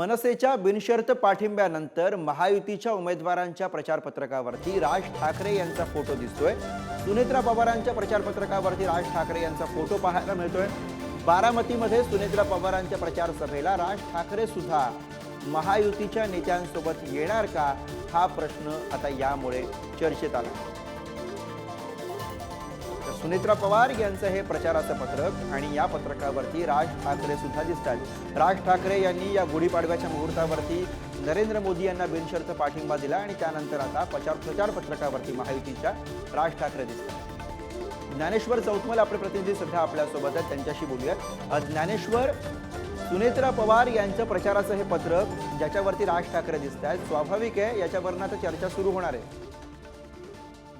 मनसेच्या बिनशर्त पाठिंब्यानंतर महायुतीच्या उमेदवारांच्या प्रचारपत्रकावरती राज ठाकरे यांचा फोटो दिसतोय. सुनेत्रा पवारांच्या प्रचारपत्रकावरती राज ठाकरे यांचा फोटो पाहायला मिळतोय. बारामतीमध्ये सुनेत्रा पवारांच्या प्रचार सभेला राज ठाकरे सुद्धा महायुतीच्या नेत्यांसोबत येणार का? हा प्रश्न आता यामुळे चर्चेत आला. सुनेत्रा पवार यांचं हे प्रचाराचं पत्रक आणि या पत्रकावरती राज ठाकरे सुद्धा दिसतात. राज ठाकरे यांनी या गुढीपाडव्याच्या मुहूर्तावरती नरेंद्र मोदी यांना बिनशर्त पाठिंबा दिला आणि त्यानंतर आता प्रचार प्रचार पत्रकावरती महायुतीच्या राज ठाकरे दिसतात. ज्ञानेश्वर चौतमल आपले प्रतिनिधी सध्या आपल्यासोबत आहेत त्यांच्याशी बोलूयात. ज्ञानेश्वर सुनेत्रा पवार यांचं प्रचाराचं हे पत्रक ज्याच्यावरती राज ठाकरे दिसत आहेत स्वाभाविक आहे याच्यावरनं आता चर्चा सुरू होणार आहे.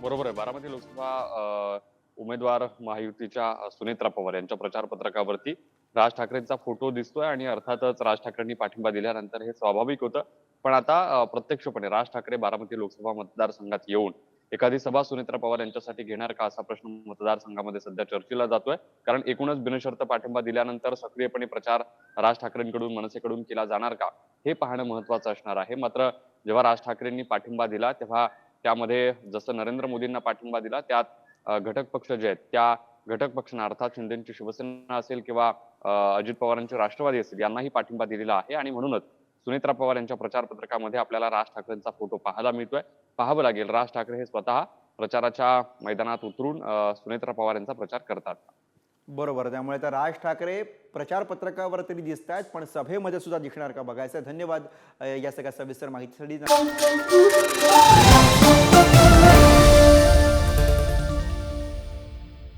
बरोबर आहे. बारामती लोकसभा उमेदवार महायुतीच्या सुनेत्रा पवार यांच्या प्रचार पत्रकावरती राज ठाकरेंचा फोटो दिसतोय आणि अर्थातच राज ठाकरेंनी पाठिंबा दिल्यानंतर हे स्वाभाविक होतं. पण आता प्रत्यक्षपणे राज ठाकरे बारामती लोकसभा मतदारसंघात येऊन एखादी सभा सुनेत्रा पवार यांच्यासाठी घेणार का असा प्रश्न मतदारसंघामध्ये सध्या चर्चेला जातोय. कारण एकूणच बिनशर्त पाठिंबा दिल्यानंतर सक्रियपणे प्रचार राज ठाकरेंकडून मनसेकडून केला जाणार का? हे पाहणं महत्वाचं असणार आहे. मात्र जेव्हा राज ठाकरेंनी पाठिंबा दिला तेव्हा त्यामध्ये जसं नरेंद्र मोदींना पाठिंबा दिला त्यात घटक पक्ष जे आहेत त्या घटक पक्षांना अर्थात शिंदेची शिवसेना असेल किंवा अजित पवारांची राष्ट्रवादी असेल यांनाही पाठिंबा दिलेला आहे. आणि म्हणूनच सुनेत्रा पवार यांच्या प्रचार पत्रकामध्ये आपल्याला राज ठाकरेंचा फोटो पाहायला मिळतोय. पाहावं लागेल. राज ठाकरे हे स्वतः प्रचाराच्या मैदानात उतरून सुनेत्रा पवार यांचा प्रचार करतात. बरोबर. त्यामुळे तर राज ठाकरे प्रचार पत्रकावर तरी दिसत आहेत पण सभेमध्ये सुद्धा दिसणार का बघायचं. धन्यवाद या सगळ्या सविस्तर माहितीसाठी.